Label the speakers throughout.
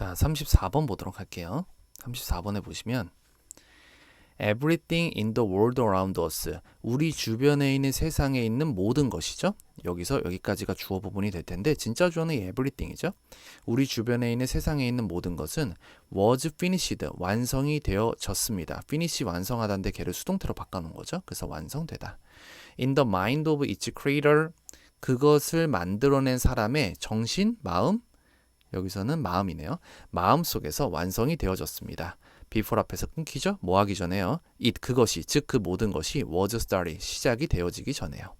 Speaker 1: 자, 34번 보도록 할게요. 34번에 보시면 Everything in the world around us. 우리 주변에 있는 세상에 있는 모든 것이죠. 여기서 여기까지가 주어 부분이 될 텐데 진짜 주어는 everything이죠. 우리 주변에 있는 세상에 있는 모든 것은 was finished. 완성이 되어졌습니다. finish 완성하다인데 걔를 수동태로 바꿔 놓은 거죠. 그래서 완성되다. In the mind of its creator. 그것을 만들어낸 사람의 정신, 마음, 여기서는 마음이네요. 마음 속에서 완성이 되어졌습니다. before 앞에서 끊기죠? 뭐 하기 전에요? it 그것이 즉 그 모든 것이 was started 시작이 되어지기 전에요.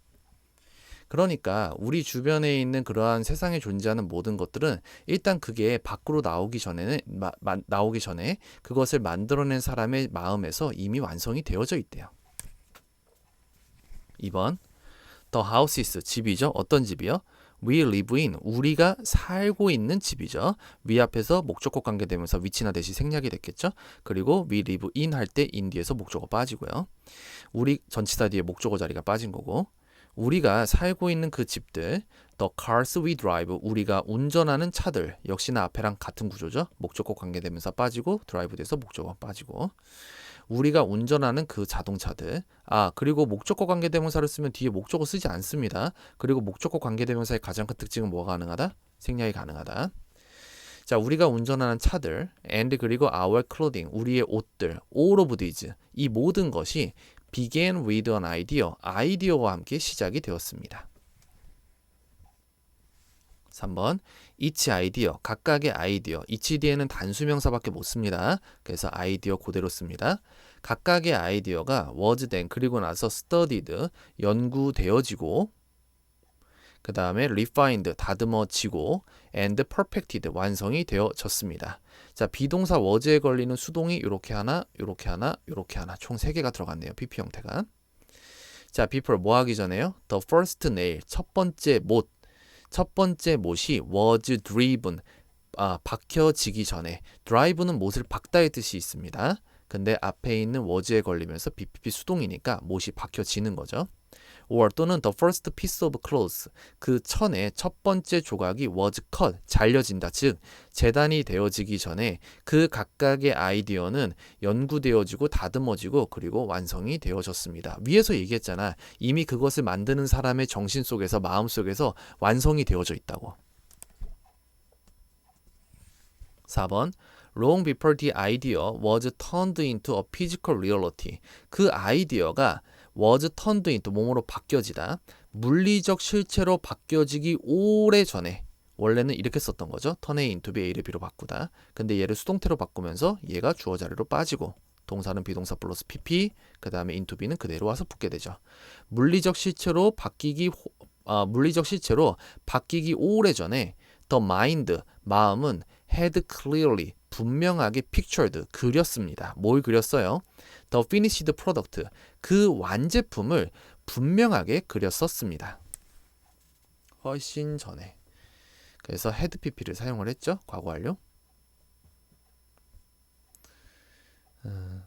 Speaker 1: 그러니까 우리 주변에 있는 그러한 세상에 존재하는 모든 것들은 일단 그게 밖으로 나오기 전에는 마, 마, 나오기 전에 그것을 만들어낸 사람의 마음에서 이미 완성이 되어져 있대요. 2번 The houses 집이죠. 어떤 집이요? We live in 우리가 살고 있는 집이죠. 위 앞에서 목적격 관계되면서 위치나 대시 생략이 됐겠죠. 그리고 we live in 할 때 in 뒤에서 목적어 빠지고요. 우리 전치사 뒤에 목적어 자리가 빠진 거고 우리가 살고 있는 그 집들 the cars we drive 우리가 운전하는 차들 역시나 앞에랑 같은 구조죠. 목적어 관계되면서 빠지고 드라이브 돼서 목적어 빠지고 우리가 운전하는 그 자동차들. 아, 그리고 목적어 관계대명사를 쓰면 뒤에 목적어 쓰지 않습니다. 그리고 목적어 관계대명사의 가장 큰 특징은 뭐가 가능하다? 생략이 가능하다. 자, 우리가 운전하는 차들, and 그리고 our clothing, 우리의 옷들, all of these, 이 모든 것이 began with an idea, 아이디어와 함께 시작이 되었습니다. 3번 each 아이디어 각각의 아이디어 each 뒤에는 단수 명사밖에 못 씁니다. 그래서 아이디어 그대로 씁니다. 각각의 아이디어가 was then 그리고 나서 studied 연구되어지고 그 다음에 refined 다듬어지고 and perfected 완성이 되어졌습니다. 자 비동사 was에 걸리는 수동이 이렇게 하나 이렇게 하나 이렇게 하나 총 3개가 들어갔네요. PP 형태가 자 before 뭐 하기 전에요? the first nail 첫 번째 못 첫 번째 못이 was driven 아, 박혀지기 전에 drive는 못을 박다의 뜻이 있습니다. 근데 앞에 있는 was에 걸리면서 BPP 수동이니까 못이 박혀지는 거죠. Or 또는 the first piece of clothes. 그 천의 첫 번째 조각이 was cut 잘려진다. 즉 재단이 되어지기 전에 그 각각의 아이디어는 연구되어지고 다듬어지고 그리고 완성이 되어졌습니다. 위에서 얘기했잖아. 이미 그것을 만드는 사람의 정신 속에서 마음 속에서 완성이 되어져 있다고. 4번. Long before the idea was turned into a physical reality. 그 아이디어가 was turned into 몸으로 바뀌어지다. 물리적 실체로 바뀌어지기 오래 전에 원래는 이렇게 썼던 거죠. 턴에 into be A를 B로 바꾸다. 근데 얘를 수동태로 바꾸면서 얘가 주어 자리로 빠지고 동사는 비동사 플러스 PP 그 다음에 into be는 그대로 와서 붙게 되죠. 물리적 실체로 바뀌기 아, 물리적 실체로 바뀌기 오래 전에 the mind 마음은 had clearly 분명하게 pictured 그렸습니다. 뭘 그렸어요? The finished product 그 완제품을 분명하게 그렸었습니다. 훨씬 전에. 그래서 had pp를 사용을 했죠. 과거 완료. 어,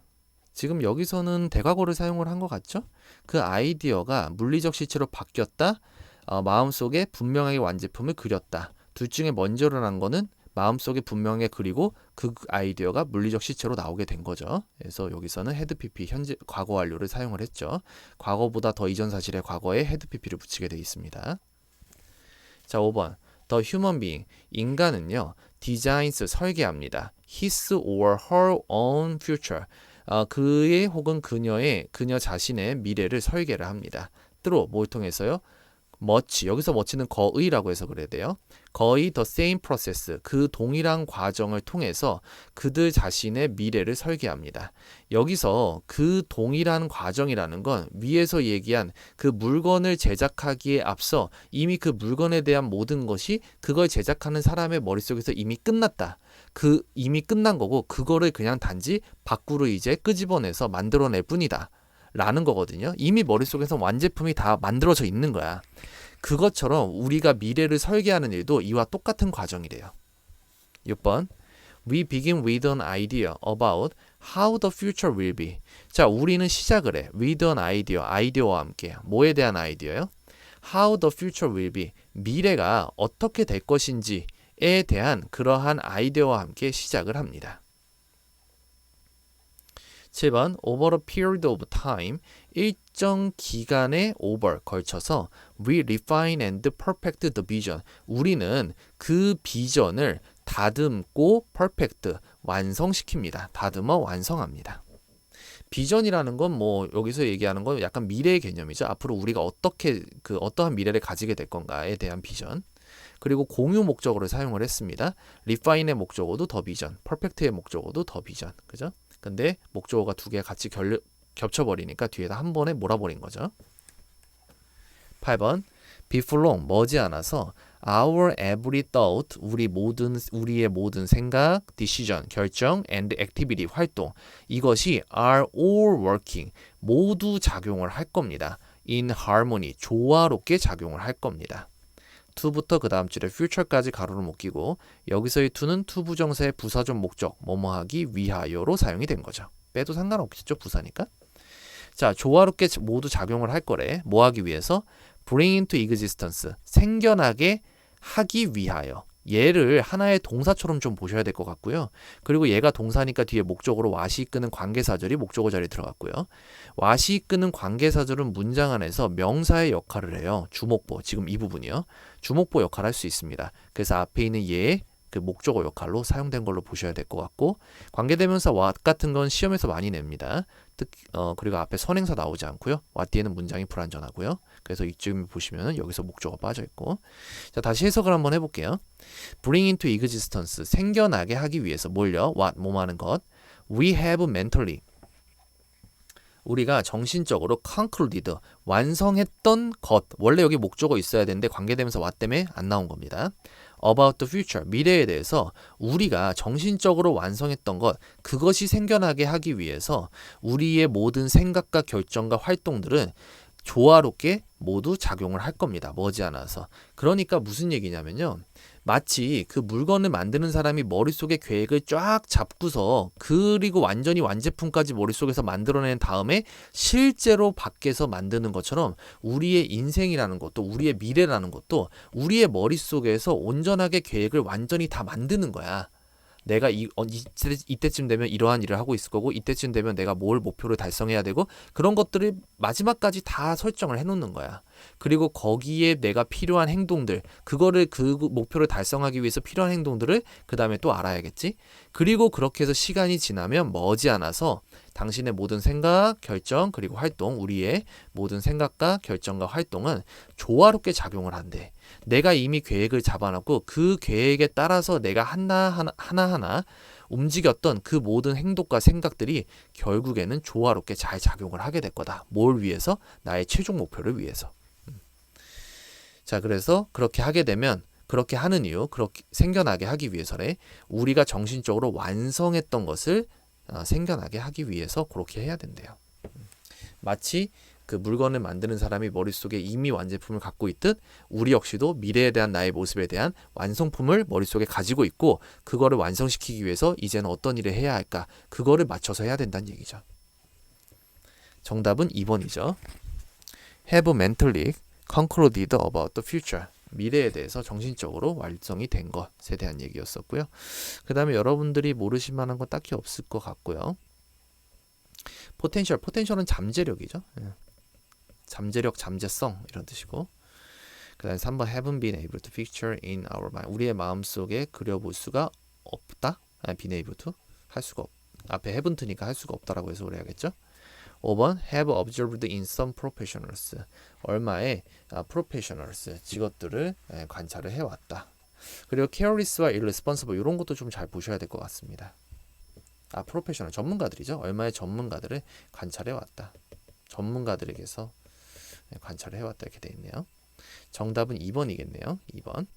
Speaker 1: 지금 여기서는 대과거를 사용을 한 것 같죠? 그 아이디어가 물리적 실체로 바뀌었다. 어, 마음속에 분명하게 완제품을 그렸다. 둘 중에 먼저 일어난 거는 마음속에 분명히 그리고 그 아이디어가 물리적 시체로 나오게 된 거죠. 그래서 여기서는 헤드 PP 현재 과거 완료를 사용을 했죠. 과거보다 더 이전 사실의 과거에 헤드 PP를 붙이게 되어 있습니다. 자, 5번. The human being. 인간은요. designs 설계합니다. his or her own future. 어, 그의 혹은 그녀의 그녀 자신의 미래를 설계를 합니다. 뜨로 뭘 통해서요? Much 여기서 much는 거의라고 해서 그래야 돼요. 거의 the same process 그 동일한 과정을 통해서 그들 자신의 미래를 설계합니다. 여기서 그 동일한 과정이라는 건 위에서 얘기한 그 물건을 제작하기에 앞서 이미 그 물건에 대한 모든 것이 그걸 제작하는 사람의 머릿속에서 이미 끝났다. 그 이미 끝난 거고 그거를 그냥 단지 밖으로 이제 끄집어내서 만들어낼 뿐이다. 라는 거거든요. 이미 머릿속에서 완제품이 다 만들어져 있는 거야. 그것처럼 우리가 미래를 설계하는 일도 이와 똑같은 과정이래요. 6번. We begin with an idea about how the future will be. 자, 우리는 시작을 해. with an idea. 아이디어와 함께. 뭐에 대한 아이디어요? how the future will be. 미래가 어떻게 될 것인지에 에 대한 그러한 아이디어와 함께 시작을 합니다. 7번 over a period of time 일정 기간의 over 걸쳐서 we refine and perfect the vision 우리는 그 비전을 다듬고 perfect 완성시킵니다. 다듬어 완성합니다. 비전이라는 건 뭐 여기서 얘기하는 건 약간 미래의 개념이죠. 앞으로 우리가 어떻게 그 어떠한 미래를 가지게 될 건가에 대한 비전. 그리고 공유 목적어를 사용을 했습니다. refine의 목적어도 더 비전, perfect의 목적어도 더 비전. 그죠? 근데 목적어가 두개 같이 결, 겹쳐버리니까 뒤에다 한 번에 몰아버린 거죠. 8번 before long 머지않아서 our every thought 우리 모든 우리의 모든 생각, decision 결정 and activity 활동 이것이 are all working 모두 작용을 할 겁니다. in harmony 조화롭게 작용을 할 겁니다. To부터 그 다음 줄에 future까지 가로를 못 끼고 여기서의 to는 to 부정사의 부사적 목적 뭐뭐하기 위하여로 사용이 된 거죠. 빼도 상관없겠죠 부사니까. 자 조화롭게 모두 작용을 할 거래. 뭐 하기 위해서? bring into existence 생겨나게 하기 위하여 얘를 하나의 동사처럼 좀 보셔야 될 것 같고요. 그리고 얘가 동사니까 뒤에 목적으로 와시 이끄는 관계사절이 목적어 자리에 들어갔고요. 와시 이끄는 관계사절은 문장 안에서 명사의 역할을 해요. 주목보 지금 이 부분이요. 주목보 역할을 할 수 있습니다. 그래서 앞에 있는 얘의 그 목적어 역할로 사용된 걸로 보셔야 될 것 같고 관계대명사 what 같은 건 시험에서 많이 냅니다. 특, 어, 그리고 앞에 선행사 나오지 않고요. what 뒤에는 문장이 불완전하고요. 그래서 이쯤 보시면은 여기서 목적어 빠져 있고 자 다시 해석을 한번 해볼게요. bring into existence 생겨나게 하기 위해서 뭘요? what 뭐하는 것 we have mentally 우리가 정신적으로 concluded 완성했던 것 원래 여기 목적어 있어야 되는데 관계되면서 what 때문에 안 나온 겁니다. About the future 미래에 대해서 우리가 정신적으로 완성했던 것 그것이 생겨나게 하기 위해서 우리의 모든 생각과 결정과 활동들은 조화롭게 모두 작용을 할 겁니다. 머지않아서. 그러니까 무슨 얘기냐면요. 마치 그 물건을 만드는 사람이 머릿속에 계획을 쫙 잡고서 그리고 완전히 완제품까지 머릿속에서 만들어낸 다음에 실제로 밖에서 만드는 것처럼 우리의 인생이라는 것도 우리의 미래라는 것도 우리의 머릿속에서 온전하게 계획을 완전히 다 만드는 거야. 내가 이, 어, 이때, 이때 쯤 되면 이러한 일을 하고 있을 거고 이때쯤 되면 내가 뭘 목표를 달성해야 되고 그런 것들을 마지막까지 다 설정을 해놓는 거야. 그리고 거기에 내가 필요한 행동들 그거를 그 목표를 달성하기 위해서 필요한 행동들을 그 다음에 또 알아야겠지. 그리고 그렇게 해서 시간이 지나면 머지않아서 당신의 모든 생각, 결정, 그리고 활동, 우리의 모든 생각과 결정과 활동은 조화롭게 작용을 한대. 내가 이미 계획을 잡아놨고 그 계획에 따라서 내가 하나하나 하나하나 움직였던 그 모든 행동과 생각들이 결국에는 조화롭게 잘 작용을 하게 될 거다. 뭘 위해서? 나의 최종 목표를 위해서. 음. 자, 그래서 그렇게 하게 되면 그렇게 하는 이유, 그렇게 생겨나게 하기 위해서래. 우리가 정신적으로 완성했던 것을 어, 생겨나게 하기 위해서 그렇게 해야 된대요. 음. 마치 그 물건을 만드는 사람이 머릿속에 이미 완제품을 갖고 있듯 우리 역시도 미래에 대한 나의 모습에 대한 완성품을 머릿속에 가지고 있고 그거를 완성시키기 위해서 이제는 어떤 일을 해야 할까 그거를 맞춰서 해야 된다는 얘기죠. 정답은 2번이죠. Have mentally concluded about the future. 미래에 대해서 정신적으로 완성이 된 것에 대한 얘기였었고요. 그 다음에 여러분들이 모르실 만한 건 딱히 없을 것 같고요. 포텐셜, 포텐셜은 잠재력이죠. 예. 잠재력, 잠재성 이런 뜻이고 그 다음에 3번 haven't been able to picture in our mind 우리의 마음속에 그려볼 수가 없다 아니, been able to 할 수가 없 앞에 haven't니까 할 수가 없다라고 해서 그래야겠죠 5번 have observed in some professionals. 얼마의 아, professionals. 직업들을 예, 관찰을 해왔다. 그리고 careless와 irresponsible 이런 것도 좀 잘 보셔야 될 것 같습니다. 아 프로페셔널 전문가들이죠. 얼마의 전문가들을 관찰해 왔다. 전문가들에게서 네, 관찰을 해왔다 이렇게 돼 있네요. 정답은 2번이겠네요. 2번.